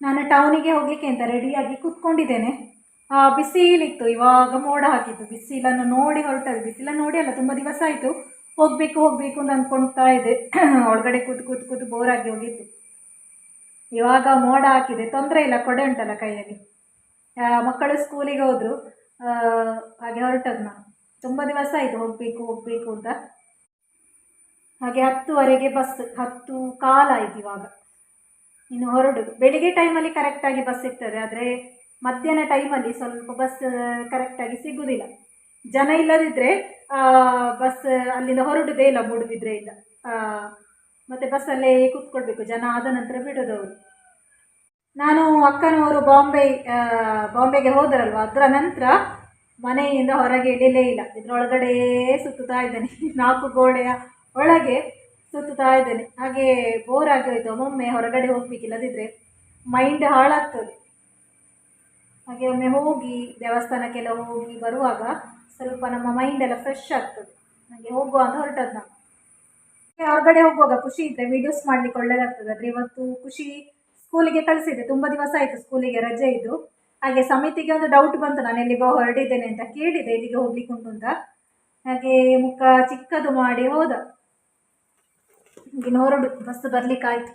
ನಾನು ಟೌನಿಗೆ ಹೋಗಲಿಕ್ಕೆ ಅಂತ ರೆಡಿಯಾಗಿ ಕೂತ್ಕೊಂಡಿದ್ದೇನೆ. ಬಿಸಿಲಿತ್ತು ಇವಾಗ ಮೋಡ ಹಾಕಿತ್ತು ಬಿಸಿಲನ್ನು ನೋಡಿ ಹೊರಟದ್ದು. ಬಿಸಿಲ ನೋಡಿ ಅಲ್ಲ, ತುಂಬ ದಿವಸ ಆಯಿತು. ಹೋಗಬೇಕು ಹೋಗಬೇಕು ಅಂತ ಅಂದ್ಕೊಳ್ತಾ ಇದೆ ಒಳಗಡೆ ಕೂತು ಕೂತು ಕೂತು ಬೋರ್ ಆಗಿ ಹೋಗಿತ್ತು ಇವಾಗ ಮೋಡ ಹಾಕಿದೆ. ತೊಂದರೆ ಇಲ್ಲ, ಕೊಡೆ ಉಂಟಲ್ಲ ಕೈಯಲ್ಲಿ. ಮಕ್ಕಳು ಸ್ಕೂಲಿಗೆ ಹೋದರು. ಹಾಗೆ ಹೊರಟದ್ದು ನಾನು. ತುಂಬ ದಿವಸ ಆಯಿತು, ಹೋಗಬೇಕು ಹೋಗಬೇಕು ಅಂತ. ಹಾಗೆ ಹತ್ತುವರೆಗೆ ಬಸ್ ಹತ್ತು ಕಾಲಾಯಿತು ಇವಾಗ. ಇನ್ನು ಹೊರಡುದು. ಬೆಳಿಗ್ಗೆ ಟೈಮಲ್ಲಿ ಕರೆಕ್ಟಾಗಿ ಬಸ್ ಸಿಗ್ತದೆ, ಆದರೆ ಮಧ್ಯಾಹ್ನ ಟೈಮಲ್ಲಿ ಸ್ವಲ್ಪ ಬಸ್ ಕರೆಕ್ಟಾಗಿ ಸಿಗುವುದಿಲ್ಲ ಜನ ಇಲ್ಲದಿದ್ದರೆ ಬಸ್ ಅಲ್ಲಿಂದ ಹೊರಡುವುದೇ ಇಲ್ಲ ಮೂಡುಬಿದ್ರೆಯಿಂದ ಮತ್ತು ಬಸ್ಸಲ್ಲೇ ಕೂತ್ಕೊಳ್ಬೇಕು, ಜನ ಆದ ನಂತರ ಬಿಡೋದವರು ನಾನು ಅಕ್ಕನವರು ಬಾಂಬೆ ಬಾಂಬೆಗೆ ಹೋದರಲ್ವ? ಅದರ ನಂತರ ಮನೆಯಿಂದ ಹೊರಗೆ ಇಡಲೇ ಇಲ್ಲ. ಇದರೊಳಗಡೆ ಸುತ್ತುತ್ತಾ ಇದ್ದೇನೆ. ನಾಲ್ಕು ಗೋಡೆಯ ಒಳಗೆ ಸುತ್ತುತ್ತಾ ಇದ್ದೇನೆ. ಹಾಗೆ ಬೋರ್ ಆಗಿ ಒಮ್ಮೊಮ್ಮೆ ಹೊರಗಡೆ ಹೋಗಬೇಕಿಲ್ಲದಿದ್ದರೆ ಮೈಂಡ್ ಹಾಳಾಗ್ತದೆ. ಹಾಗೆ ಒಮ್ಮೆ ಹೋಗಿ ದೇವಸ್ಥಾನಕ್ಕೆಲ್ಲ ಹೋಗಿ ಬರುವಾಗ ಸ್ವಲ್ಪ ನಮ್ಮ ಮೈಂಡ್ ಎಲ್ಲ ಫ್ರೆಶ್ ಆಗ್ತದೆ. ಹಾಗೆ ಹೋಗುವ ಅಂತ ಹೊರಟದ್ದು ನಾವು ಹೊರಗಡೆ ಹೋಗುವಾಗ ಖುಷಿ ಇದ್ದರೆ ವೀಡಿಯೋಸ್ ಮಾಡ್ಲಿಕ್ಕೆ ಒಳ್ಳೇದಾಗ್ತದೆ. ಆದರೆ ಇವತ್ತು ಖುಷಿ ಸ್ಕೂಲಿಗೆ ಕಳಿಸಿದೆ ತುಂಬ ದಿವಸ ಆಯಿತು ಸ್ಕೂಲಿಗೆ ರಜೆ ಇದ್ದು. ಹಾಗೆ ಸಮಿತಿಗೆ ಒಂದು ಡೌಟ್ ಬಂತು. ನಾನು ಎಲ್ಲಿಗೋ ಹೊರಡಿದ್ದೇನೆ ಅಂತ ಕೇಳಿದೆ. ಇಲ್ಲಿಗೆ ಹೋಗ್ಲಿಕ್ಕೆ ಉಂಟು ಅಂತ. ಹಾಗೆ ಮುಖ ಚಿಕ್ಕದು ಮಾಡಿ ಹೋದ. ಇನ್ನು ಹೊರಡು ಬಸ್ ಬರ್ಲಿಕ್ಕಾಯ್ತು.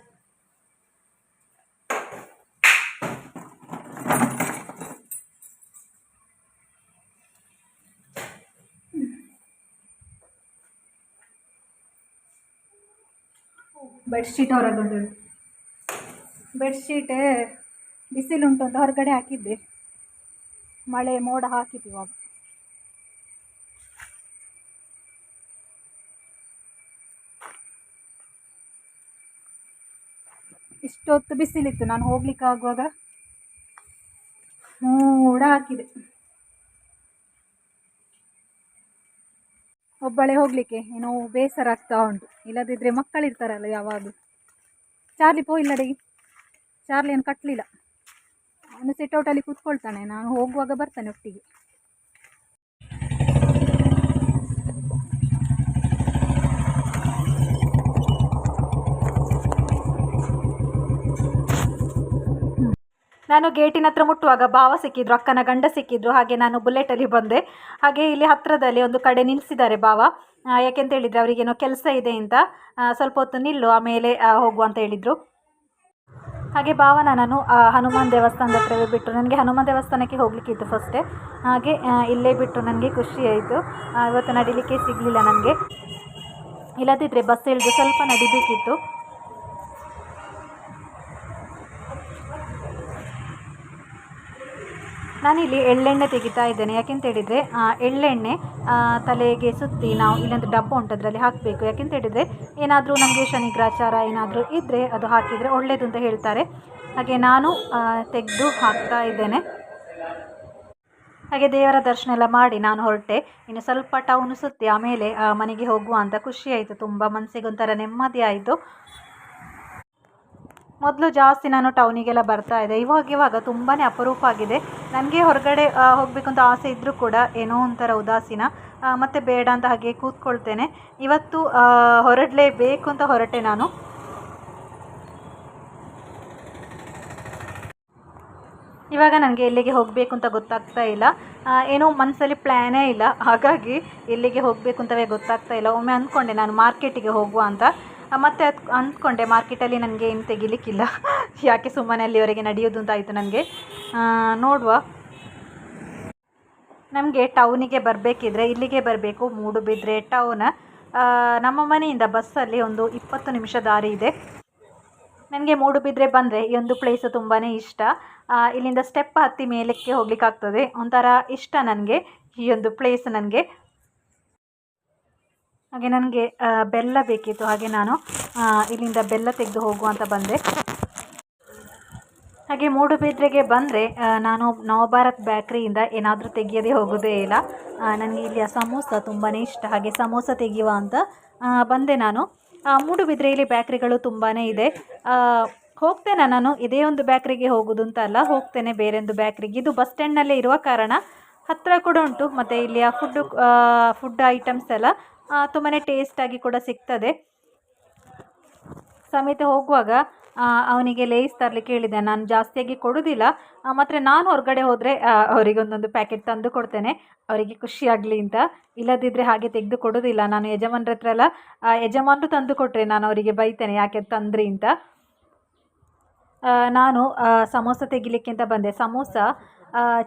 ಬೆಡ್ಶೀಟ್ ಹೊರಗೊಂಡು ಬೆಡ್ಶೀಟ್ ಬಿಸಿಲುಂಟು ಅಂತ ಹೊರಗಡೆ ಹಾಕಿದ್ದೆ. ಮಳೆ ಮೋಡ ಹಾಕಿತ್ತು ಇವಾಗ. ಇಷ್ಟೊತ್ತು ಬಿಸಿಲಿತ್ತು. ನಾನು ಹೋಗ್ಲಿಕ್ಕೆ ಆಗುವಾಗ ಮೂಡ ಹಾಕಿದೆ ಒಬ್ಬಳೇ ಹೋಗಲಿಕ್ಕೆ ಏನೋ ಬೇಸರ ಆಗ್ತಾ ಉಂಟು. ಇಲ್ಲದಿದ್ದರೆ ಮಕ್ಕಳಿರ್ತಾರಲ್ಲ ಯಾವಾಗಲೂ. ಚಾರ್ಲಿ ಪೋ ಇಲ್ಲಡೆ ಚಾರ್ಲಿಯನ್ನು ಕಟ್ಟಲಿಲ್ಲ ಅವನು ಸಿಟೌಟಲ್ಲಿ ಕೂತ್ಕೊಳ್ತಾನೆ. ನಾನು ಹೋಗುವಾಗ ಬರ್ತಾನೆ ಒಟ್ಟಿಗೆ. ನಾನು ಗೇಟಿನ ಹತ್ರ ಮುಟ್ಟುವಾಗ ಭಾವ ಸಿಕ್ಕಿದ್ರು, ಅಕ್ಕನ ಗಂಡ ಸಿಕ್ಕಿದ್ರು, ಹಾಗೆ ನಾನು ಬುಲೆಟಲ್ಲಿ ಬಂದೆ. ಹಾಗೆ ಇಲ್ಲಿ ಹತ್ತಿರದಲ್ಲಿ ಒಂದು ಕಡೆ ನಿಲ್ಲಿಸಿದ್ದಾರೆ ಭಾವ. ಯಾಕೆಂತ ಹೇಳಿದರೆ ಅವರಿಗೇನೋ ಕೆಲಸ ಇದೆ ಅಂತ. ಸ್ವಲ್ಪ ಹೊತ್ತು ನಿಲ್ಲು, ಆಮೇಲೆ ಹೋಗು ಅಂತ ಹೇಳಿದರು. ಹಾಗೆ ಭಾವನ ನಾನು ಹನುಮಾನ್ ದೇವಸ್ಥಾನದ ಹತ್ರವೇ ಬಿಟ್ಟು, ನನಗೆ ಹನುಮಾನ್ ದೇವಸ್ಥಾನಕ್ಕೆ ಹೋಗಲಿಕ್ಕಿತ್ತು ಫಸ್ಟೇ ಹಾಗೆ ಇಲ್ಲೇ ಬಿಟ್ಟು ನನಗೆ ಖುಷಿ ಆಯಿತು. ಇವತ್ತು ನಡಿಲಿಕ್ಕೆ ಸಿಗಲಿಲ್ಲ ನನಗೆ. ಇಲ್ಲದಿದ್ದರೆ ಬಸ್ ಇಳಿದು ಸ್ವಲ್ಪ ನಡಿಬೇಕಿತ್ತು. ನಾನಿಲ್ಲಿ ಎಳ್ಳೆಣ್ಣೆ ತೆಗಿತಾ ಇದ್ದೇನೆ. ಯಾಕೆಂತ ಹೇಳಿದರೆ ಎಳ್ಳೆಣ್ಣೆ ತಲೆಗೆ ಸುತ್ತಿ ನಾವು ಇಲ್ಲೊಂದು ಡಬ್ಬ ಉಂಟು ಅದರಲ್ಲಿ ಹಾಕಬೇಕು. ಯಾಕೆಂತ ಹೇಳಿದರೆ, ಏನಾದರೂ ನಮಗೆ ಶನಿಗ್ರಾಚಾರ ಏನಾದರೂ ಇದ್ದರೆ ಅದು ಹಾಕಿದರೆ ಒಳ್ಳೆಯದು ಅಂತ ಹೇಳ್ತಾರೆ. ಹಾಗೆ ನಾನು ತೆಗೆದು ಹಾಕ್ತಾ ಇದ್ದೇನೆ. ಹಾಗೆ ದೇವರ ದರ್ಶನ ಎಲ್ಲ ಮಾಡಿ ನಾನು ಹೊರಟೆ. ಇನ್ನು ಸ್ವಲ್ಪ ಟೌನ್ ಸುತ್ತಿ ಆಮೇಲೆ ಮನೆಗೆ ಹೋಗುವ ಅಂತ ಖುಷಿ ಆಯಿತು. ತುಂಬ ಮನಸ್ಸಿಗೆ ಒಂಥರ ನೆಮ್ಮದಿ ಆಯಿತು. ಮೊದಲು ಜಾಸ್ತಿ ನಾನು ಟೌನಿಗೆಲ್ಲ ಬರ್ತಾ ಇದ್ದೆ. ಇವಾಗ ಇವಾಗ ತುಂಬಾ ಅಪರೂಪ ಆಗಿದೆ. ನನಗೆ ಹೊರಗಡೆ ಹೋಗಬೇಕು ಅಂತ ಆಸೆ ಇದ್ದರೂ ಕೂಡ ಏನೋ ಒಂಥರ ಉದಾಸೀನ. ಮತ್ತು ಬೇಡ ಅಂತ ಹಾಗೆ ಕೂತ್ಕೊಳ್ತೇನೆ. ಇವತ್ತು ಹೊರಡಲೇಬೇಕು ಅಂತ ಹೊರಟೆ ನಾನು. ಇವಾಗ ನನಗೆ ಎಲ್ಲಿಗೆ ಹೋಗಬೇಕು ಅಂತ ಗೊತ್ತಾಗ್ತಾ ಇಲ್ಲ. ಏನೋ ಮನಸ್ಸಲ್ಲಿ ಪ್ಲ್ಯಾನೇ ಇಲ್ಲ. ಹಾಗಾಗಿ ಎಲ್ಲಿಗೆ ಹೋಗಬೇಕು ಅಂತವೇ ಗೊತ್ತಾಗ್ತಾ ಇಲ್ಲ. ಒಮ್ಮೆ ಅಂದ್ಕೊಂಡೆ ನಾನು ಮಾರ್ಕೆಟಿಗೆ ಹೋಗುವ ಅಂತ. ಮತ್ತೆ ಅದು ಅಂದ್ಕೊಂಡೆ ಮಾರ್ಕೆಟಲ್ಲಿ ನನಗೆ ಏನು ತೆಗಿಲಿಕ್ಕಿಲ್ಲ. ಯಾಕೆ ಸುಮ್ಮನೆ ಅಲ್ಲಿವರೆಗೆ ನಡೆಯೋದು ಅಂತ ಆಯಿತು ನನಗೆ ನೋಡುವ. ನಮಗೆ ಟೌನಿಗೆ ಬರಬೇಕಿದ್ರೆ ಇಲ್ಲಿಗೆ ಬರಬೇಕು ಮೂಡುಬಿದ್ರೆ ಟೌನ್ ನಮ್ಮ ಮನೆಯಿಂದ ಬಸ್ಸಲ್ಲಿ ಒಂದು ಇಪ್ಪತ್ತು ನಿಮಿಷ ದಾರಿ ಇದೆ. ನನಗೆ ಮೂಡುಬಿದ್ರೆ ಬಂದರೆ ಈ ಒಂದು ಪ್ಲೇಸು ತುಂಬಾ ಇಷ್ಟ. ಇಲ್ಲಿಂದ ಸ್ಟೆಪ್ ಹತ್ತಿ ಮೇಲಕ್ಕೆ ಹೋಗ್ಲಿಕ್ಕಾಗ್ತದೆ. ಒಂಥರ ಇಷ್ಟ ನನಗೆ ಈ ಒಂದು ಪ್ಲೇಸ್ ನನಗೆ. ಹಾಗೆ ನನಗೆ ಬೆಲ್ಲ ಬೇಕಿತ್ತು. ಹಾಗೆ ನಾನು ಇಲ್ಲಿಂದ ಬೆಲ್ಲ ತೆಗೆದು ಹೋಗುವ ಅಂತ ಬಂದೆ. ಹಾಗೆ ಮೂಡುಬಿದ್ರೆಗೆ ಬಂದರೆ ನಾನು ನವಭಾರತ್ ಬ್ಯಾಕ್ರಿಯಿಂದ ಏನಾದರೂ ತೆಗೆಯೋದೇ ಹೋಗೋದೇ ಇಲ್ಲ. ನನಗೆ ಇಲ್ಲಿಯ ಸಮೋಸ ತುಂಬಾ ಇಷ್ಟ. ಹಾಗೆ ಸಮೋಸ ತೆಗೆಯುವ ಅಂತ ಬಂದೆ ನಾನು. ಮೂಡುಬಿದ್ರೆಯಲ್ಲಿ ಬ್ಯಾಕ್ರಿಗಳು ತುಂಬಾ ಇದೆ. ಹೋಗ್ತೇನೆ ನಾನು. ಇದೇ ಒಂದು ಬ್ಯಾಕ್ರಿಗೆ ಹೋಗೋದು ಅಂತ ಅಲ್ಲ, ಹೋಗ್ತೇನೆ ಬೇರೊಂದು ಬ್ಯಾಕ್ರಿಗೆ ಇದು ಬಸ್ ಸ್ಟ್ಯಾಂಡ್ನಲ್ಲೇ ಇರುವ ಕಾರಣ. ಹತ್ತಿರ ಕೂಡ ಉಂಟು. ಮತ್ತು ಇಲ್ಲಿಯ ಫುಡ್ಡು ಫುಡ್ ಐಟಮ್ಸ್ ಎಲ್ಲ ತುಂಬಾ ಟೇಸ್ಟಾಗಿ ಕೂಡ ಸಿಗ್ತದೆ. ಸಮೇತ ಹೋಗುವಾಗ ಅವನಿಗೆ ಲೇಸ್ ತರಲಿಕ್ಕೆ ಹೇಳಿದೆ. ನಾನು ಜಾಸ್ತಿಯಾಗಿ ಕೊಡೋದಿಲ್ಲ. ಮಾತ್ರ ನಾನು ಹೊರಗಡೆ ಹೋದರೆ ಅವರಿಗೆ ಒಂದೊಂದು ಪ್ಯಾಕೆಟ್ ತಂದು ಕೊಡ್ತೇನೆ. ಅವರಿಗೆ ಖುಷಿಯಾಗಲಿ ಅಂತ. ಇಲ್ಲದಿದ್ದರೆ ಹಾಗೆ ತೆಗೆದು ಕೊಡೋದಿಲ್ಲ. ನಾನು ಯಜಮಾನ್ರ ಹತ್ರ ಎಲ್ಲ ಯಜಮಾನರು ತಂದು ಕೊಟ್ಟರೆ ನಾನು ಅವರಿಗೆ ಬೈತೇನೆ, ಯಾಕೆ ತಂದ್ರಿ ಅಂತ. ನಾನು ಸಮೋಸ ತೆಗಿಲಿಕ್ಕೆ ಅಂತ ಬಂದೆ. ಸಮೋಸ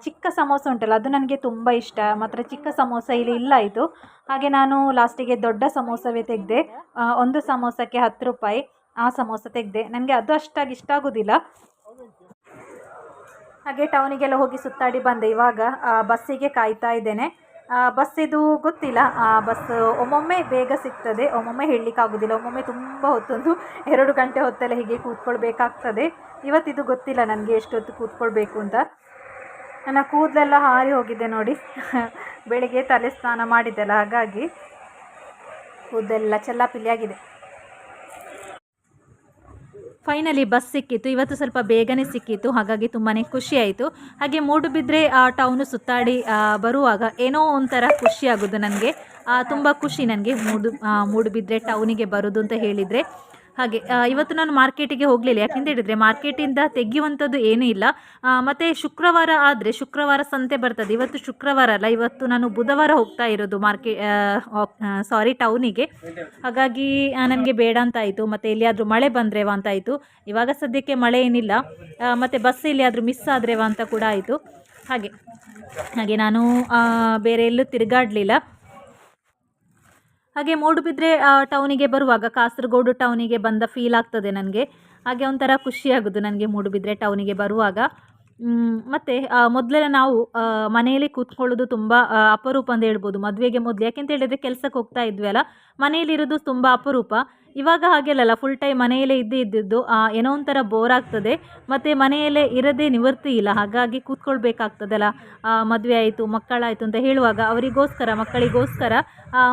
ಚಿಕ್ಕ ಸಮೋಸ ಉಂಟಲ್ಲ, ಅದು ನನಗೆ ತುಂಬ ಇಷ್ಟ. ಮಾತ್ರ ಚಿಕ್ಕ ಸಮೋಸ ಇಲ್ಲಿ ಇಲ್ಲ ಇದು. ಹಾಗೆ ನಾನು ಲಾಸ್ಟಿಗೆ ದೊಡ್ಡ ಸಮೋಸವೇ ತೆಗೆದೆ. ಒಂದು ಸಮೋಸಕ್ಕೆ ಹತ್ತು ರೂಪಾಯಿ ಆ ಸಮೋಸ ತೆಗೆದೆ. ನನಗೆ ಅದು ಅಷ್ಟಾಗಿ ಇಷ್ಟ ಆಗೋದಿಲ್ಲ. ಹಾಗೆ ಟೌನಿಗೆಲ್ಲ ಹೋಗಿ ಸುತ್ತಾಡಿ ಬಂದೆ ಇವಾಗ. ಬಸ್ಸಿಗೆ ಕಾಯ್ತಾ ಇದ್ದೇನೆ. ಇದು ಗೊತ್ತಿಲ್ಲ. ಬಸ್ ಒಮ್ಮೊಮ್ಮೆ ಬೇಗ ಸಿಗ್ತದೆ. ಒಮ್ಮೊಮ್ಮೆ ಹೇಳಲಿಕ್ಕಾಗೋದಿಲ್ಲ ಒಮ್ಮೊಮ್ಮೆ ತುಂಬ ಹೊತ್ತೊಂದು ಎರಡು ಗಂಟೆ ಹೊತ್ತೆಲ್ಲ ಹೀಗೆ ಕೂತ್ಕೊಳ್ಬೇಕಾಗ್ತದೆ. ಇವತ್ತಿದು ಗೊತ್ತಿಲ್ಲ ನನಗೆ ಎಷ್ಟೊತ್ತು ಕೂತ್ಕೊಳ್ಬೇಕು ಅಂತ. ನನ್ನ ಕೂದಲೆಲ್ಲ ಹಾರಿ ಹೋಗಿದೆ ನೋಡಿ. ಬೆಳಿಗ್ಗೆ ತಲೆ ಸ್ನಾನ ಮಾಡಿದ್ದೆಲ್ಲ, ಹಾಗಾಗಿ ಕೂದಲೆಲ್ಲ ಚೆಲ್ಲಾಪಿಲ್ಲಿಯಾಗಿದೆ. ಫೈನಲಿ ಬಸ್ ಸಿಕ್ಕಿತ್ತು, ಇವತ್ತು ಸ್ವಲ್ಪ ಬೇಗನೆ ಸಿಕ್ಕಿತ್ತು, ಹಾಗಾಗಿ ತುಂಬಾ ಖುಷಿ ಆಯಿತು. ಹಾಗೆ ಮೂಡುಬಿದ್ರೆ ಆ ಟೌನು ಸುತ್ತಾಡಿ ಬರುವಾಗ ಏನೋ ಒಂಥರ ಖುಷಿ ಆಗೋದು ನನಗೆ. ತುಂಬ ಖುಷಿ ನನಗೆ ಮೂಡು ಮೂಡುಬಿದ್ರೆ ಟೌನಿಗೆ ಬರೋದು ಅಂತ ಹೇಳಿದರೆ. ಹಾಗೆ ಇವತ್ತು ನಾನು ಮಾರ್ಕೆಟಿಗೆ ಹೋಗಲಿಲ್ಲ. ಯಾಕೆಂತ ಹೇಳಿದರೆ ಮಾರ್ಕೆಟಿಂದ ತೆಗೆಯುವಂಥದ್ದು ಏನೂ ಇಲ್ಲ. ಮತ್ತು ಶುಕ್ರವಾರ ಆದರೆ ಶುಕ್ರವಾರ ಸಂತೆ ಬರ್ತದೆ. ಇವತ್ತು ಶುಕ್ರವಾರ ಅಲ್ಲ, ಇವತ್ತು ನಾನು ಬುಧವಾರ ಹೋಗ್ತಾ ಇರೋದು ಮಾರ್ಕೆ ಸಾರಿ ಟೌನಿಗೆ. ಹಾಗಾಗಿ ನನಗೆ ಬೇಡ ಅಂತ ಆಯಿತು. ಮತ್ತು ಎಲ್ಲಿಯಾದರೂ ಮಳೆ ಬಂದ್ರೇವಾ ಅಂತ ಆಯಿತು. ಇವಾಗ ಸದ್ಯಕ್ಕೆ ಮಳೆ ಏನಿಲ್ಲ. ಮತ್ತು ಬಸ್ ಎಲ್ಲಿಯಾದರೂ ಮಿಸ್ ಆದ್ರೇವಾ ಅಂತ ಕೂಡ ಆಯಿತು. ಹಾಗೆ ಹಾಗೆ ನಾನು ಬೇರೆ ಎಲ್ಲೂ ತಿರುಗಾಡಲಿಲ್ಲ. ಹಾಗೆ ಮೂಡುಬಿದ್ರೆ ಟೌನಿಗೆ ಬರುವಾಗ, ಕಾಸರಗೋಡು ಟೌನಿಗೆ ಬಂದ ಫೀಲ್ ಆಗ್ತದೆ ನನಗೆ. ಹಾಗೆ ಒಂಥರ ಖುಷಿ ಆಗೋದು ನನಗೆ ಮೂಡುಬಿದ್ರೆ ಟೌನಿಗೆ ಬರುವಾಗ. ಮತ್ತು ಮೊದಲೆಲ್ಲ ನಾವು ಮನೆಯಲ್ಲಿ ಕೂತ್ಕೊಳ್ಳೋದು ತುಂಬ ಅಪರೂಪ ಅಂತ ಹೇಳ್ಬೋದು. ಮದುವೆಗೆ ಮೊದಲು ಯಾಕೆಂತ ಹೇಳಿದರೆ ಕೆಲಸಕ್ಕೆ ಹೋಗ್ತಾ ಇದ್ವಿ ಅಲ್ಲ? ಮನೆಯಲ್ಲಿರೋದು ತುಂಬ ಅಪರೂಪ. ಇವಾಗ ಹಾಗೆಲ್ಲ ಫುಲ್ ಟೈಮ್ ಮನೆಯಲ್ಲೇ ಇದ್ದೇ ಇದ್ದಿದ್ದು ಏನೋ ಒಂಥರ ಬೋರ್ ಆಗ್ತದೆ. ಮತ್ತು ಮನೆಯಲ್ಲೇ ಇರದೇ ನಿವೃತ್ತಿ ಇಲ್ಲ, ಹಾಗಾಗಿ ಕೂತ್ಕೊಳ್ಬೇಕಾಗ್ತದಲ್ಲ. ಮದುವೆ ಆಯಿತು, ಮಕ್ಕಳಾಯಿತು ಅಂತ ಹೇಳುವಾಗ ಅವರಿಗೋಸ್ಕರ, ಮಕ್ಕಳಿಗೋಸ್ಕರ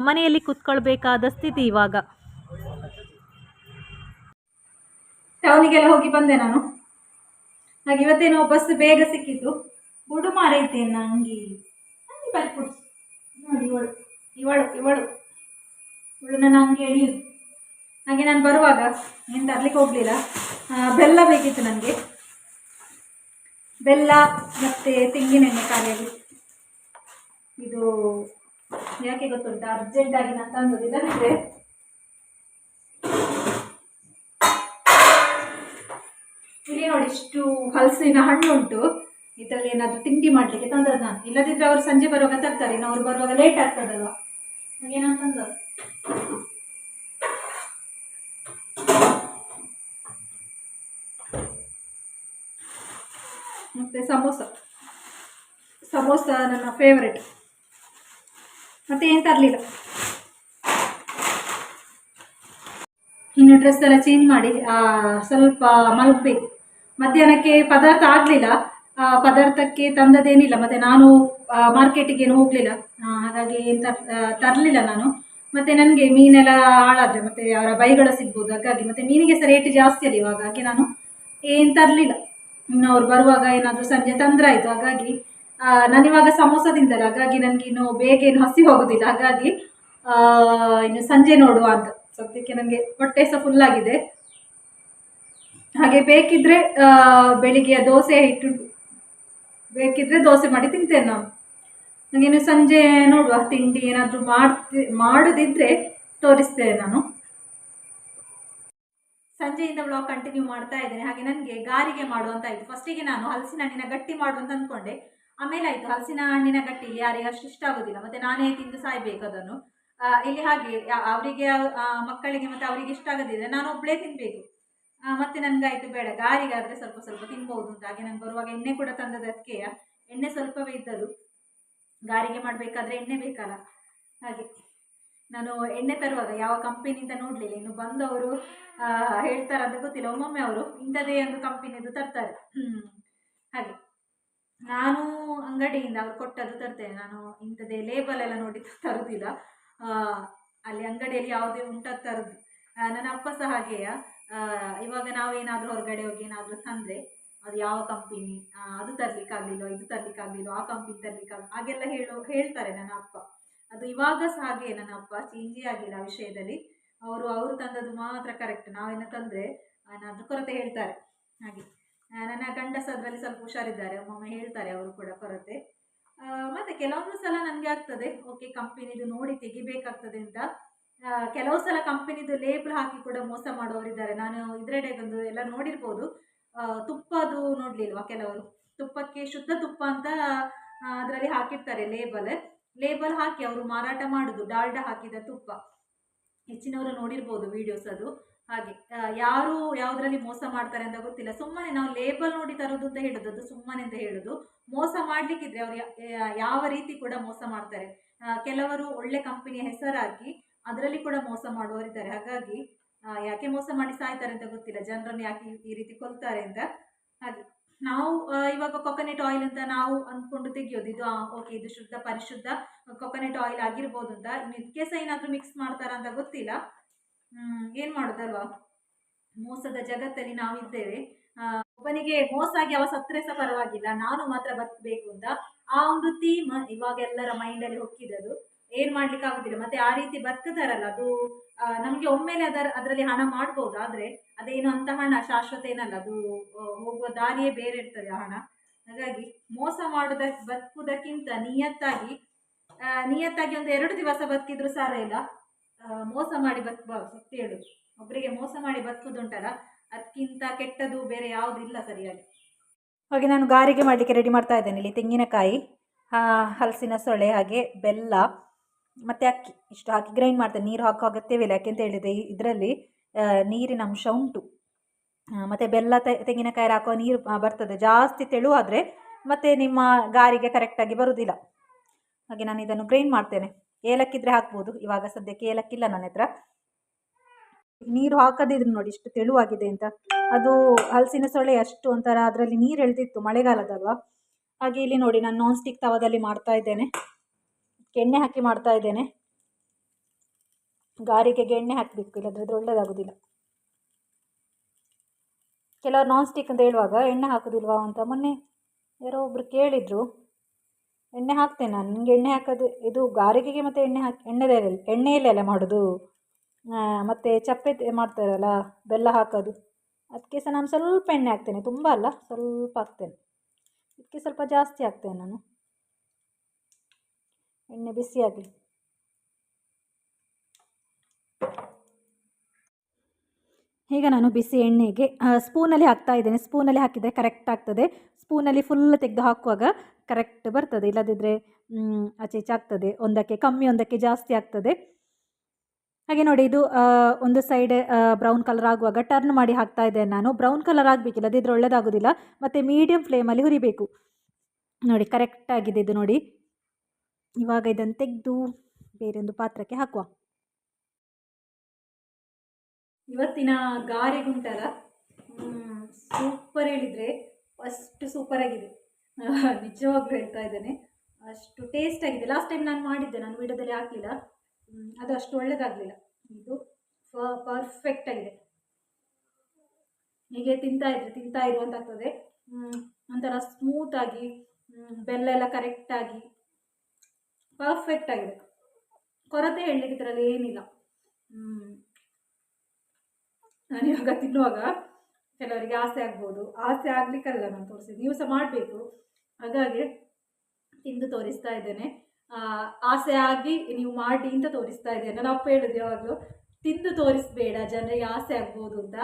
ಮನೆಯಲ್ಲಿ ಕೂತ್ಕೊಳ್ಬೇಕಾದ ಸ್ಥಿತಿ ಇವಾಗ. ಟೌನಿಗೆಲ್ಲ ಹೋಗಿ ಬಂದೆ ನಾನು. ಹಾಗೆ ಇವತ್ತೇನೋ ಬಸ್ ಬೇಗ ಸಿಕ್ಕಿತು. ಬುಡು ಮಾರೈತೆ ನಂಗೆ ನೋಡಿ ಇವಳು ಇವಳು ಇವಳು. ಇವಳು ನನ್ನ ಹಂಗೆ ಎಳೆಯುದು ಹಾಗೆ ನಾನು ಬರುವಾಗ ಏನು ತರಲಿಕ್ಕೆ ಹೋಗಲಿಲ್ಲ ಬೆಲ್ಲ ಬೇಕಿತ್ತು ನನಗೆ. ಬೆಲ್ಲ ಮತ್ತು ತೆಂಗಿನೆಣ್ಣೆ ಇದು ಯಾಕೆ ಗೊತ್ತುಂಟ? ಅರ್ಜೆಂಟಾಗಿ ನಾನು ತಂದದ್ದು. ಇಲ್ಲದಿದ್ದರೆ ಇಲ್ಲಿ ನೋಡಿ ಇಷ್ಟು ಹಲಸಿನ ಹಣ್ಣು ಉಂಟು. ಇದರಲ್ಲಿ ಏನಾದರೂ ತಿಂಡಿ ಮಾಡಲಿಕ್ಕೆ ತಂದದ್ದು ನಾನು. ಇಲ್ಲದಿದ್ದರೆ ಅವರು ಸಂಜೆ ಬರುವಾಗ ತರ್ತಾರೆ. ಇನ್ನು ಅವ್ರು ಬರುವಾಗ ಲೇಟ್ ಆಗ್ತದಲ್ವ? ಹಾಗೆ ನಾನು ತಂದದ್ದು. ಸಮೋಸ. ಸಮೋಸ ನನ್ನ ಫೇವ್ರೆಟ್ ಮತ್ತೆ ಏನು ತರಲಿಲ್ಲ? ಇನ್ನು ಡ್ರೆಸ್ ಎಲ್ಲ ಚೇಂಜ್ ಮಾಡಿ ಆ, ಸ್ವಲ್ಪ ಮಲಗಬೇಕು. ಮಧ್ಯಾಹ್ನಕ್ಕೆ ಪದಾರ್ಥ ಆಗಲಿಲ್ಲ. ಪದಾರ್ಥಕ್ಕೆ ತಂದದೇನಿಲ್ಲ ಮತ್ತು ನಾನು ಮಾರ್ಕೆಟಿಗೇನು ಹೋಗಲಿಲ್ಲ. ಹಾಗಾಗಿ ಏನು ತರಲಿಲ್ಲ ನಾನು. ಮತ್ತು ನನಗೆ ಮೀನೆಲ್ಲ ಹಾಳಾದರೆ ಮತ್ತು ಅವರ ಬೈಗಳ ಸಿಗ್ಬೋದು. ಹಾಗಾಗಿ ಮತ್ತು ಮೀನಿಗೆ ಸಹ ರೇಟ್ ಜಾಸ್ತಿ ಅಲ್ಲ ಇವಾಗ. ಹಾಗೆ ನಾನು ಏನು ತರಲಿಲ್ಲ. ಇನ್ನು ಅವ್ರು ಬರುವಾಗ ಏನಾದರೂ ಸಂಜೆ ತೊಂದರೆ ಆಯಿತು. ಹಾಗಾಗಿ ನಾನು ನಾನಿವಾಗ ಸಮೋಸ ತಿಂತಾರೆ ಹಾಗಾಗಿ ನನಗೆ ಇನ್ನು ಬೇಗ ಏನು ಹಸಿ ಹೋಗೋದಿಲ್ಲ. ಹಾಗಾಗಿ ಇನ್ನು ಸಂಜೆ ನೋಡುವ ಅಂತ. ಸದ್ಯಕ್ಕೆ ನನಗೆ ಹೊಟ್ಟೆ ಸಹ ಫುಲ್ ಆಗಿದೆ. ಹಾಗೆ ಬೇಕಿದ್ರೆ ಬೆಳಿಗ್ಗೆ ದೋಸೆ ಹಿಟ್ಟು, ಬೇಕಿದ್ರೆ ದೋಸೆ ಮಾಡಿ ತಿಂತೇನೆ ನಾನು. ಇನ್ನು ಸಂಜೆ ನೋಡುವ. ತಿಂಡಿ ಏನಾದರೂ ಮಾಡ್ತಿ, ಮಾಡೋದಿದ್ರೆ ತೋರಿಸ್ತೇನೆ ನಾನು. ಸಂಜೆಯಿಂದ ಬ್ಲಾಗ್ ಕಂಟಿನ್ಯೂ ಮಾಡ್ತಾ ಇದ್ದೇನೆ. ಹಾಗೆ ನನಗೆ ಗಾರಿಗೆ ಮಾಡುವಂತ ಆಯಿತು ಫಸ್ಟಿಗೆ ನಾನು ಹಲಸಿನ ಹಣ್ಣಿನ ಗಟ್ಟಿ ಮಾಡುವಂತ ಅಂದ್ಕೊಂಡೆ. ಆಮೇಲೆ ಆಯಿತು. ಹಲಸಿನ ಹಣ್ಣಿನ ಗಟ್ಟಿ ಯಾರಿಗೆ ಅಷ್ಟು ಇಷ್ಟ ಆಗೋದಿಲ್ಲ. ಮತ್ತೆ ನಾನೇ ತಿಂದು ಸಾಯ್ಬೇಕು ಅದನ್ನು. ಇಲ್ಲಿ ಹಾಗೆ ಅವರಿಗೆ ಮಕ್ಕಳಿಗೆ ಮತ್ತೆ ಅವರಿಗೆ ಇಷ್ಟ ಆಗದಿದ್ರೆ ನಾನು ಒಬ್ಬಳೇ ತಿನ್ಬೇಕು. ಮತ್ತೆ ನನಗಾಯ್ತು ಬೇಡ. ಗಾರಿಗಾದರೆ ಸ್ವಲ್ಪ ಸ್ವಲ್ಪ ತಿನ್ಬೋದು ಅಂತ. ಹಾಗೆ ನಂಗೆ ಬರುವಾಗ ಎಣ್ಣೆ ಕೂಡ ತಂದದಕ್ಕೆ ಎಣ್ಣೆ ಸ್ವಲ್ಪವೇ ಇದ್ದದು ಗಾರಿಗೆ ಮಾಡಬೇಕಾದ್ರೆ ಎಣ್ಣೆ ಬೇಕಲ್ಲ. ಹಾಗೆ. ನಾನು ಎಣ್ಣೆ ತರುವಾಗ ಯಾವ ಕಂಪನಿಯಿಂದ ನೋಡಲಿಲ್ಲ. ಇನ್ನು ಬಂದವರು ಹೇಳ್ತಾರೆ ಅಂತ ಗೊತ್ತಿಲ್ಲ. ಒಮ್ಮೊಮ್ಮೆ ಅವರು ಇಂಥದೇ ಒಂದು ಕಂಪನಿದು ತರ್ತಾರೆ. ಹಾಗೆ. ನಾನು ಅಂಗಡಿಯಿಂದ ಅವ್ರು ಕೊಟ್ಟದ್ದು ತರ್ತೇನೆ. ನಾನು ಇಂಥದೇ ಲೇಬಲ್ ಎಲ್ಲ ನೋಡಿ ತರುವುದಿಲ್ಲ ಅಲ್ಲಿ ಅಂಗಡಿಯಲ್ಲಿ ಯಾವುದೇ ಉಂಟದ್ದು ತರದು. ನನ್ನ ಅಪ್ಪ ಸಹ ಹಾಗೆಯ. ಇವಾಗ ನಾವೇನಾದರೂ ಹೊರಗಡೆ ಹೋಗಿ ಏನಾದರೂ ತಂದರೆ ಅದು ಯಾವ ಕಂಪನಿ ಅದು ತರಲಿಕ್ಕಾಗಲಿಲ್ಲ ಇದು ತರಲಿಕ್ಕಾಗಲಿಲ್ಲ ಆ ಕಂಪನಿ ತರಲಿಕ್ಕಾಗಲಿಲ್ಲ ಹಾಗೆಲ್ಲ ಹೇಳೋ, ಹೇಳ್ತಾರೆ ನನ್ನ ಅಪ್ಪ. ಅದು ಇವಾಗ ಸಹ ಹಾಗೆ ನನ್ನ ಅಪ್ಪ ಚೇಂಜೇ ಆಗಿಲ್ಲ ಆ ವಿಷಯದಲ್ಲಿ. ಅವರು ಅವರು ತಂದದ್ದು ಮಾತ್ರ ಕರೆಕ್ಟ್ ನಾವೇನು ತಂದರೆ ಏನಾದರೂ ಕೊರತೆ ಹೇಳ್ತಾರೆ. ಹಾಗೆ. ನನ್ನ ಗಂಡಸ ಅದರಲ್ಲಿ ಸ್ವಲ್ಪ ಹುಷಾರಿದ್ದಾರೆ. ಒಮ್ಮೊಮ್ಮೆ ಹೇಳ್ತಾರೆ ಅವರು ಕೂಡ ಕೊರತೆ. ಮತ್ತೆ ಕೆಲವೊಂದು ಸಲ ನನಗೆ ಆಗ್ತದೆ. ಓಕೆ, ಕಂಪನಿದು ನೋಡಿ ತೆಗಿಬೇಕಾಗ್ತದೆ ಅಂತ. ಕೆಲವು ಸಲ ಕಂಪನಿದು ಲೇಬಲ್ ಹಾಕಿ ಕೂಡ ಮೋಸ ಮಾಡುವವರಿದ್ದಾರೆ ನಾನು ಇದರೆಡೆಗೊಂದು ಎಲ್ಲ ನೋಡಿರ್ಬೋದು. ತುಪ್ಪದು ನೋಡಲಿಲ್ವಾ ಕೆಲವರು? ತುಪ್ಪಕ್ಕೆ ಶುದ್ಧ ತುಪ್ಪ ಅಂತ ಅದರಲ್ಲಿ ಹಾಕಿರ್ತಾರೆ ಲೇಬಲ್ ಲೇಬಲ್ ಹಾಕಿ ಅವರು ಮಾರಾಟ ಮಾಡುದು, ಡಾಲ್ಡ ಹಾಕಿದ ತುಪ್ಪ. ಹೆಚ್ಚಿನವರು ನೋಡಿರ್ಬೋದು ವಿಡಿಯೋಸ್ ಅದು. ಹಾಗೆ ಯಾರು ಯಾವುದರಲ್ಲಿ ಮೋಸ ಮಾಡ್ತಾರೆ ಅಂತ ಗೊತ್ತಿಲ್ಲ. ಸುಮ್ಮನೆ ನಾವು ಲೇಬಲ್ ನೋಡಿ ತರೋದು ಅಂತ ಹೇಳೋದು, ಅದು ಸುಮ್ಮನೆ ಅಂತ ಹೇಳೋದು. ಮೋಸ ಮಾಡ್ಲಿಕ್ಕಿದ್ರೆ ಅವ್ರು ಯಾವ ರೀತಿ ಕೂಡ ಮೋಸ ಮಾಡ್ತಾರೆ. ಕೆಲವರು ಒಳ್ಳೆ ಕಂಪನಿಯ ಹೆಸರು ಹಾಕಿ ಅದರಲ್ಲಿ ಕೂಡ ಮೋಸ ಮಾಡುವವರಿದ್ದಾರೆ. ಹಾಗಾಗಿ ಯಾಕೆ ಮೋಸ ಮಾಡಿ ಸಾಯ್ತಾರೆ ಅಂತ ಗೊತ್ತಿಲ್ಲ. ಜನರನ್ನು ಯಾಕೆ ಈ ರೀತಿ ಕೊಲ್ತಾರೆ ಅಂತ. ಹಾಗೆ. ನಾವು ಇವಾಗ ಕೊಕೊನೆಟ್ ಆಯಿಲ್ ಅಂತ ನಾವು ಅಂದ್ಕೊಂಡು ತೆಗಿಯೋದು. ಇದು ಓಕೆ ಇದು ಶುದ್ಧ, ಪರಿಶುದ್ಧ ಕೊಕೊನೆಟ್ ಆಯಿಲ್ ಆಗಿರ್ಬೋದು ಅಂತ. ಇನ್ನು ಇದಕ್ಕೆ ಏನಾದರೂ ಮಿಕ್ಸ್ ಮಾಡ್ತಾರ ಅಂತ ಗೊತ್ತಿಲ್ಲ. ಏನು ಮಾಡೋದಲ್ವಾ? ಮೋಸದ ಜಗತ್ತಲ್ಲಿ ನಾವಿದ್ದೇವೆ. ಒಬ್ಬನಿಗೆ ಮೋಸ ಆಗಿ ಅವ ಸತ್ತರೆ ಪರವಾಗಿಲ್ಲ. ನಾನು ಮಾತ್ರ ಬದುಕಬೇಕು ಅಂತ. ಆ ಒಂದು ಥೀಮ್ ಇವಾಗ ಎಲ್ಲರ ಮೈಂಡಲ್ಲಿ ಹೊಕ್ಕಿದದು ಏನ್ ಮಾಡ್ಲಿಕ್ಕೆ ಆಗುದಿಲ್ಲ. ಮತ್ತೆ ಆ ರೀತಿ ಬದುಕುತ್ತಾರಲ್ಲ ಅದು ನಮಗೆ ಒಮ್ಮೆಲೆ ಅದರ, ಅದರಲ್ಲಿ ಹಣ ಮಾಡ್ಬೋದು. ಆದ್ರೆ ಅದೇನು ಅಂತ ಹಣ ಶಾಶ್ವತ ಏನಲ್ಲ, ಅದು ಹೋಗುವ ದಾರಿಯೇ ಬೇರೆ ಇರ್ತದೆ ಆ ಹಣ. ಹಾಗಾಗಿ ಮೋಸ ಮಾಡುದ ಬದುಕುವುದಕ್ಕಿಂತ ನಿಯತ್ತಾಗಿ ನಿಯತ್ತಾಗಿ ಒಂದು ಎರಡು ದಿವಸ ಬದುಕಿದ್ರು ಸಾರ ಇಲ್ಲ. ಮೋಸ ಮಾಡಿ ಬದುಕಬಾರ್ದು ಹೇಳುದು ಒಬ್ಬರಿಗೆ ಮೋಸ ಮಾಡಿ ಬದುಕುದುಂಟಲ್ಲ ಅದಕ್ಕಿಂತ ಕೆಟ್ಟದು ಬೇರೆ ಯಾವುದು ಇಲ್ಲ ಸರಿಯಾಗಿ. ಹಾಗೆ ನಾನು ಗಾರಿಗೆ ಮಾಡಲಿಕ್ಕೆ ರೆಡಿ ಮಾಡ್ತಾ ಇದ್ದೇನೆ ಇಲ್ಲಿ ತೆಂಗಿನಕಾಯಿ ಹಲಸಿನ ಸೊಳೆ ಹಾಗೆ ಬೆಲ್ಲ. ಮತ್ತು ಅಕ್ಕಿ, ಇಷ್ಟು ಹಾಕಿ ಗ್ರೈಂಡ್ ಮಾಡ್ತೇನೆ. ನೀರು ಹಾಕೋ ಅಗತ್ಯವಿಲ್ಲ. ಯಾಕೆಂತ ಹೇಳಿದರೆ ಇದರಲ್ಲಿ ನೀರಿನ ಅಂಶ ಉಂಟು. ಮತ್ತು ಬೆಲ್ಲ ತೆಂಗಿನಕಾಯಿ ಹಾಕುವ ನೀರು ಬರ್ತದೆ. ಜಾಸ್ತಿ ತೆಳುವಾದರೆ ಮತ್ತೆ ನಿಮ್ಮ ಗಾರಿಗೆ ಕರೆಕ್ಟಾಗಿ ಬರುವುದಿಲ್ಲ ಹಾಗೆ ನಾನು ಇದನ್ನು ಗ್ರೈಂಡ್ ಮಾಡ್ತೇನೆ. ಏಲಕ್ಕಿದ್ರೆ ಹಾಕ್ಬೋದು. ಇವಾಗ ಸದ್ಯಕ್ಕೆ ಏಲಕ್ಕಿಲ್ಲ ನನ್ನ ಹತ್ರ. ನೀರು ಹಾಕದಿದ್ರು ನೋಡಿ, ಇಷ್ಟು ತೆಳುವಾಗಿದೆ ಅಂತ. ಅದು ಹಲಸಿನ ಸೊಳ್ಳೆ ಅಷ್ಟು ಒಂಥರ ಅದರಲ್ಲಿ ನೀರು ಎಳೆದಿತ್ತು ಮಳೆಗಾಲದಲ್ವಾ. ಹಾಗೆ ಇಲ್ಲಿ ನೋಡಿ, ನಾನು ನಾನ್ ಸ್ಟಿಕ್ ತವದಲ್ಲಿ ಮಾಡ್ತಾ ಇದ್ದೇನೆ. ಎಣ್ಣೆ ಹಾಕಿ ಮಾಡ್ತಾ ಇದ್ದೇನೆ. ಗಾರಿಗೆಗೆ ಎಣ್ಣೆ ಹಾಕಬೇಕು, ಇಲ್ಲದ್ರೆ ಅದು ಒಳ್ಳೆಯದಾಗೋದಿಲ್ಲ ಕೆಲವರು ನಾನ್ ಸ್ಟಿಕ್ ಅಂತ ಹೇಳುವಾಗ ಎಣ್ಣೆ ಹಾಕೋದಿಲ್ವಾ ಅಂತ ಮೊನ್ನೆ ಯಾರೋ ಒಬ್ರು ಕೇಳಿದರು. ಎಣ್ಣೆ ಹಾಕ್ತೇನೆ ನಾನು ನಿಮಗೆ ಎಣ್ಣೆ ಹಾಕೋದು, ಇದು ಗಾರಿಗೆಗೆ ಮತ್ತು ಎಣ್ಣೆ ಹಾಕಿ ಎಣ್ಣೆದೇ ಎಣ್ಣೆಯಲ್ಲೇ ಅಲ್ಲ ಮಾಡೋದು. ಮತ್ತು ಚಪ್ಪೆ ಮಾಡ್ತಾರಲ್ಲ, ಬೆಲ್ಲ ಹಾಕೋದು. ಅದಕ್ಕೆ ಸಹ ನಾನು ಸ್ವಲ್ಪ ಎಣ್ಣೆ ಹಾಕ್ತೇನೆ, ತುಂಬ ಅಲ್ಲ, ಸ್ವಲ್ಪ ಹಾಕ್ತೇನೆ. ಇದಕ್ಕೆ ಸ್ವಲ್ಪ ಜಾಸ್ತಿ ಹಾಕ್ತೇನೆ ನಾನು. ಎಣ್ಣೆ ಬಿಸಿ ಆಗಲಿ. ಈಗ ನಾನು ಬಿಸಿ ಎಣ್ಣೆಗೆ ಸ್ಪೂನಲ್ಲಿ ಹಾಕ್ತಾ ಇದ್ದೇನೆ. ಸ್ಪೂನಲ್ಲಿ ಹಾಕಿದರೆ ಕರೆಕ್ಟ್ ಆಗ್ತದೆ. ಸ್ಪೂನಲ್ಲಿ ಫುಲ್ ತೆಗೆದು ಹಾಕುವಾಗ ಕರೆಕ್ಟ್ ಬರ್ತದೆ. ಇಲ್ಲದಿದ್ದರೆ ಆಚೆ ಈಚೆ ಆಗ್ತದೆ. ಒಂದಕ್ಕೆ ಕಮ್ಮಿ, ಒಂದಕ್ಕೆ ಜಾಸ್ತಿ ಆಗ್ತದೆ. ಹಾಗೆ ನೋಡಿ, ಇದು ಒಂದು ಸೈಡ್ ಬ್ರೌನ್ ಕಲರ್ ಆಗುವಾಗ ಟರ್ನ್ ಮಾಡಿ ಹಾಕ್ತಾ ಇದ್ದೇನೆ ನಾನು. ಬ್ರೌನ್ ಕಲರ್ ಆಗಬೇಕಿಲ್ಲ ಅದಿದ್ರೆ ಒಳ್ಳೆಯದಾಗೋದಿಲ್ಲ ಮತ್ತು ಮೀಡಿಯಮ್ ಫ್ಲೇಮಲ್ಲಿ ಹುರಿಬೇಕು. ನೋಡಿ ಕರೆಕ್ಟ್ ಆಗಿದೆ ಇದು ನೋಡಿ. ಇವಾಗ ಇದನ್ನು ತೆಗೆದು ಬೇರೊಂದು ಪಾತ್ರಕ್ಕೆ ಹಾಕುವ. ಇವತ್ತಿನ ಗಾರೆಗುಂಟಲ ಸೂಪರ್ ಹೇಳಿದರೆ ಅಷ್ಟು ಸೂಪರ್ ಆಗಿದೆ. ನಿಜವಾಗ್ಲೂ ಹೇಳ್ತಾ ಇದ್ದೇನೆ. ಅಷ್ಟು ಟೇಸ್ಟ್ ಆಗಿದೆ. ಲಾಸ್ಟ್ ಟೈಮ್ ನಾನು ಮಾಡಿದ್ದೆ, ನಾನು ವಿಡಿಯೋದಲ್ಲಿ ಹಾಕಲಿಲ್ಲ. ಅದು ಅಷ್ಟು ಒಳ್ಳೆಯದಾಗಲಿಲ್ಲ ಇದು ಪರ್ಫೆಕ್ಟ್ ಆಗಿದೆ. ಹೀಗೆ ತಿಂತಾ ಇದ್ರೆ, ತಿಂತಾ ಇರುವಂತಾಗ್ತದೆ. ಒಂಥರ ಸ್ಮೂತಾಗಿ ಬೆಲ್ಲ ಎಲ್ಲ ಕರೆಕ್ಟಾಗಿ ಪರ್ಫೆಕ್ಟ್ ಆಗಿದೆ. ಕೊರತೆ ಹೇಳಲಿಕ್ಕೆ ಇದರಲ್ಲಿ ಏನಿಲ್ಲ. ನಾನು ಇವಾಗ ತಿನ್ನುವಾಗ ಕೆಲವರಿಗೆ ಆಸೆ ಆಗ್ಬೋದು. ಆಸೆ ಆಗ್ಲಿಕ್ಕಲ್ಲ ನಾನು ತೋರಿಸಿದ್ದು. ನೀವು ಸಹ ಮಾಡಬೇಕು. ಹಾಗಾಗಿ ತಿಂದು ತೋರಿಸ್ತಾ ಇದ್ದೇನೆ. ಆಸೆ ಆಗಿ ನೀವು ಮಾಡಿ ಅಂತ ತೋರಿಸ್ತಾ ಇದ್ದೇನೆ. ನಾನು ಅಪ್ಪ ಹೇಳುದು ಯಾವಾಗಲೂ, ತಿಂದು ತೋರಿಸ್ಬೇಡ, ಜನರಿಗೆ ಆಸೆ ಆಗ್ಬೋದು ಅಂತ.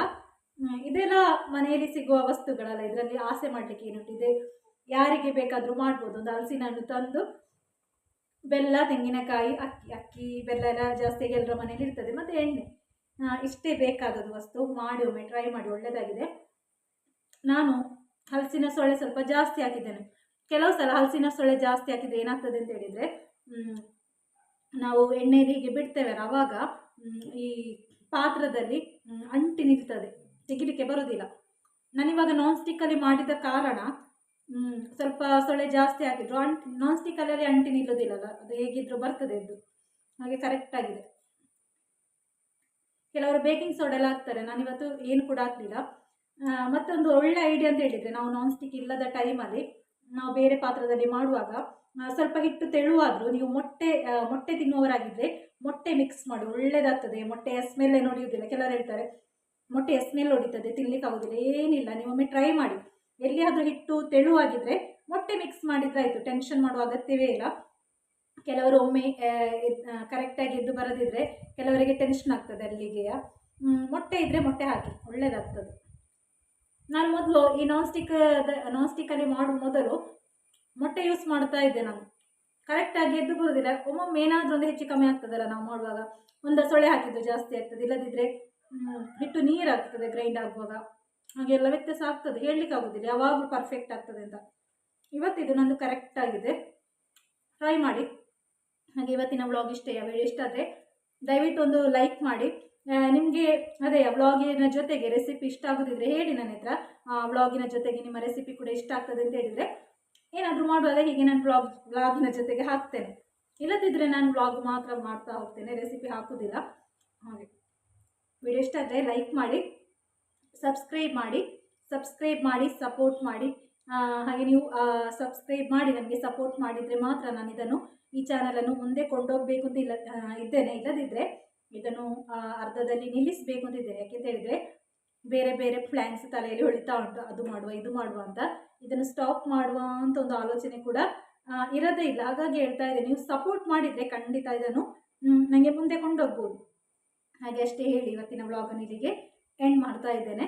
ಇದೆಲ್ಲ ಮನೆಯಲ್ಲಿ ಸಿಗುವ ವಸ್ತುಗಳಲ್ಲ. ಇದರಲ್ಲಿ ಆಸೆ ಮಾಡಲಿಕ್ಕೆ ಏನುಂಟು ಇದೆ ಯಾರಿಗೆ ಬೇಕಾದರೂ ಮಾಡ್ಬೋದು. ಒಂದು ಹಲಸಿನ ಹಣ್ಣು ತಂದು ಬೆಲ್ಲ, ತೆಂಗಿನಕಾಯಿ, ಅಕ್ಕಿ ಅಕ್ಕಿ, ಬೆಲ್ಲ ಎಲ್ಲ ಜಾಸ್ತಿಯಾಗಿ ಎಲ್ಲರ ಮನೇಲಿ ಇರ್ತದೆ. ಮತ್ತು ಎಣ್ಣೆ. ಇಷ್ಟೇ ಬೇಕಾದದ್ದು ವಸ್ತು. ಮಾಡಿ ಒಮ್ಮೆ ಟ್ರೈ ಮಾಡಿ ಒಳ್ಳೆಯದಾಗಿದೆ ನಾನು ಹಲಸಿನ ಸೊಳ್ಳೆ ಸ್ವಲ್ಪ ಜಾಸ್ತಿ ಹಾಕಿದ್ದೇನೆ. ಕೆಲವು ಸಲ ಹಲಸಿನ ಸೊಳ್ಳೆ ಜಾಸ್ತಿ ಹಾಕಿದ್ರೆ ಏನಾಗ್ತದೆ ಅಂತ ಹೇಳಿದರೆ ನಾವು ಎಣ್ಣೆಯಲ್ಲಿ ಹೀಗೆ ಬಿಡ್ತೇವೆ. ಆವಾಗ ಈ ಪಾತ್ರದಲ್ಲಿ ಅಂಟಿ ನಿಲ್ತದೆ. ತೆಗಿಲಿಕ್ಕೆ ಬರೋದಿಲ್ಲ. ನಾನಿವಾಗ ನಾನ್ ಸ್ಟಿಕ್ಕಲ್ಲಿ ಮಾಡಿದ ಕಾರಣ ಸ್ವಲ್ಪ ಸೊಳ್ಳೆ ಜಾಸ್ತಿ ಆಗಿದ್ರು. ಅಂಟ್ ನಾನ್ ಸ್ಟಿಕ್ಕಲ್ಲಿ ಅಂಟಿ ನಿಲ್ಲೋದಿಲ್ಲಲ್ಲ ಅದು. ಹೇಗಿದ್ರು ಬರ್ತದೆ ಅದು. ಹಾಗೆ ಕರೆಕ್ಟ್ ಆಗಿದೆ. ಕೆಲವರು ಬೇಕಿಂಗ್ ಸೋಡಾ ಎಲ್ಲ ಹಾಕ್ತಾರೆ. ನಾನಿವತ್ತು ಏನು ಕೂಡ ಹಾಕಲಿಲ್ಲ. ಮತ್ತೊಂದು ಒಳ್ಳೆ ಐಡಿಯಾ ಅಂತ ಹೇಳಿದರೆ, ನಾವು ನಾನ್ ಸ್ಟಿಕ್ ಇಲ್ಲದ ಟೈಮಲ್ಲಿ ನಾವು ಬೇರೆ ಪಾತ್ರದಲ್ಲಿ ಮಾಡುವಾಗ ಸ್ವಲ್ಪ ಹಿಟ್ಟು ತೆಳುವಾದರೂ ನೀವು ಮೊಟ್ಟೆ ಮೊಟ್ಟೆ ತಿನ್ನುವವರಾಗಿದ್ದರೆ ಮೊಟ್ಟೆ ಮಿಕ್ಸ್ ಮಾಡಿ, ಒಳ್ಳೇದಾಗ್ತದೆ. ಮೊಟ್ಟೆ ಸ್ಮೆಲ್ಲೇ ನೋಡಿಯುವುದಿಲ್ಲ. ಕೆಲವರು ಹೇಳ್ತಾರೆ ಮೊಟ್ಟೆ ಸ್ಮೆಲ್ ಹೊಡಿತದೆ ತಿನ್ಲಿಕ್ಕೆ ಆಗೋದಿಲ್ಲ ಏನಿಲ್ಲ ನೀವೊಮ್ಮೆ ಟ್ರೈ ಮಾಡಿ. ಎಲ್ಲಿಯಾದರೂ ಹಿಟ್ಟು ತೆಳುವಾಗಿದ್ದರೆ ಮೊಟ್ಟೆ ಮಿಕ್ಸ್ ಮಾಡಿದ್ರೆ ಆಯಿತು ಟೆನ್ಷನ್ ಮಾಡುವ ಅಗತ್ಯವೇ ಇಲ್ಲ. ಕೆಲವರು ಒಮ್ಮೆ ಕರೆಕ್ಟಾಗಿ ಎದ್ದು ಬರದಿದ್ದರೆ ಕೆಲವರಿಗೆ ಟೆನ್ಷನ್ ಆಗ್ತದೆ ಅಲ್ಲಿಗೆಯ. ಮೊಟ್ಟೆ ಇದ್ದರೆ ಮೊಟ್ಟೆ ಹಾಕಿ ಒಳ್ಳೆಯದಾಗ್ತದೆ ನಾನು ಮೊದಲು ಈ ನಾನ್ ಸ್ಟಿಕ್ ನಾನ್ ಸ್ಟಿಕ್ಕಲ್ಲಿ ಮಾಡುವ ಮೊದಲು ಮೊಟ್ಟೆ ಯೂಸ್ ಮಾಡ್ತಾ ಇದ್ದೆ ನಾನು. ಕರೆಕ್ಟಾಗಿ ಎದ್ದು ಬರೋದಿಲ್ಲ. ಒಮ್ಮೊಮ್ಮೆ ಏನಾದರೂ ಒಂದು ಹೆಚ್ಚು ಕಮ್ಮಿ ಆಗ್ತದಲ್ಲ ನಾವು ಮಾಡುವಾಗ. ಒಂದು ಸೊಳ್ಳೆ ಹಾಕಿದ್ದು ಜಾಸ್ತಿ ಆಗ್ತದೆ. ಇಲ್ಲದಿದ್ದರೆ ಹಿಟ್ಟು ನೀರಾಗ್ತದೆ ಗ್ರೈಂಡ್ ಆಗುವಾಗ. ಹಾಗೆಲ್ಲ ವ್ಯತ್ಯಾಸ ಆಗ್ತದೆ. ಹೇಳಲಿಕ್ಕೆ ಆಗೋದಿಲ್ಲ. ಯಾವಾಗಲೂ ಪರ್ಫೆಕ್ಟ್ ಆಗ್ತದೆ ಅಂತ. ಇವತ್ತಿದು ನಂದು ಕರೆಕ್ಟ್ ಆಗಿದೆ. ಟ್ರೈ ಮಾಡಿ. ಹಾಗೆ ಇವತ್ತಿನ ವ್ಲಾಗ್ ಇಷ್ಟೇ. ವಿಡಿಯೋ ಇಷ್ಟ ಆದರೆ ದಯವಿಟ್ಟು ಒಂದು ಲೈಕ್ ಮಾಡಿ. ನಿಮಗೆ ಅದೇ ವ್ಲಾಗಿನ ಜೊತೆಗೆ ರೆಸಿಪಿ ಇಷ್ಟ ಆಗೋದಿದ್ರೆ ಹೇಳಿ ನನ್ನ ಹತ್ರ. ವ್ಲಾಗಿನ ಜೊತೆಗೆ ನಿಮ್ಮ ರೆಸಿಪಿ ಕೂಡ ಇಷ್ಟ ಆಗ್ತದೆ ಅಂತ ಹೇಳಿದರೆ ಏನಾದರೂ ಮಾಡುವಾಗ ಹೀಗೆ ನಾನು ವ್ಲಾಗ್ ವ್ಲಾಗಿನ ಜೊತೆಗೆ ಹಾಕ್ತೇನೆ. ಇಲ್ಲದಿದ್ದರೆ ನಾನು ವ್ಲಾಗ್ ಮಾತ್ರ ಮಾಡ್ತಾ ಹೋಗ್ತೇನೆ. ರೆಸಿಪಿ ಹಾಕೋದಿಲ್ಲ. ಹಾಗೆ. ವಿಡಿಯೋ ಇಷ್ಟ ಆದರೆ ಲೈಕ್ ಮಾಡಿ. ಸಬ್ಸ್ಕ್ರೈಬ್ ಮಾಡಿ ಸಬ್ಸ್ಕ್ರೈಬ್ ಮಾಡಿ ಸಪೋರ್ಟ್ ಮಾಡಿ. ಹಾಗೆ ನೀವು ಸಬ್ಸ್ಕ್ರೈಬ್ ಮಾಡಿ ನನಗೆ ಸಪೋರ್ಟ್ ಮಾಡಿದರೆ ಮಾತ್ರ ನಾನು ಇದನ್ನು ಈ ಚಾನಲನ್ನು ಮುಂದೆ ಕೊಂಡೋಗಬೇಕು ಅಂತ ಇಲ್ಲ ಇದ್ದೇನೆ. ಇಲ್ಲದಿದ್ದರೆ ಇದನ್ನು ಅರ್ಧದಲ್ಲಿ ನಿಲ್ಲಿಸಬೇಕು ಅಂತ ಇದ್ದೇನೆ. ಯಾಕೆಂತ ಹೇಳಿದರೆ ಬೇರೆ ಬೇರೆ ಪ್ಲ್ಯಾನ್ಸ್ ತಲೆಯಲ್ಲಿ ಹೊಳಿತಾ ಉಂಟು. ಅದು ಮಾಡುವ, ಇದು ಮಾಡುವ ಅಂತ. ಇದನ್ನು ಸ್ಟಾಪ್ ಮಾಡುವ ಅಂತ ಒಂದು ಆಲೋಚನೆ ಕೂಡ ಇರೋದೇ ಇಲ್ಲ. ಹಾಗಾಗಿ ಹೇಳ್ತಾ ಇದ್ದೇನೆ. ನೀವು ಸಪೋರ್ಟ್ ಮಾಡಿದರೆ ಖಂಡಿತ ಇದನ್ನು ನನಗೆ ಮುಂದೆ ಕೊಂಡೋಗ್ಬೋದು. ಹಾಗೆ ಅಷ್ಟೇ ಹೇಳಿ ಇವತ್ತಿನ ವ್ಲಾಗನ್ನು ಇಲ್ಲಿಗೆ. ಎಂಡ್ ಮಾಡ್ತಾ ಇದ್ದೇನೆ.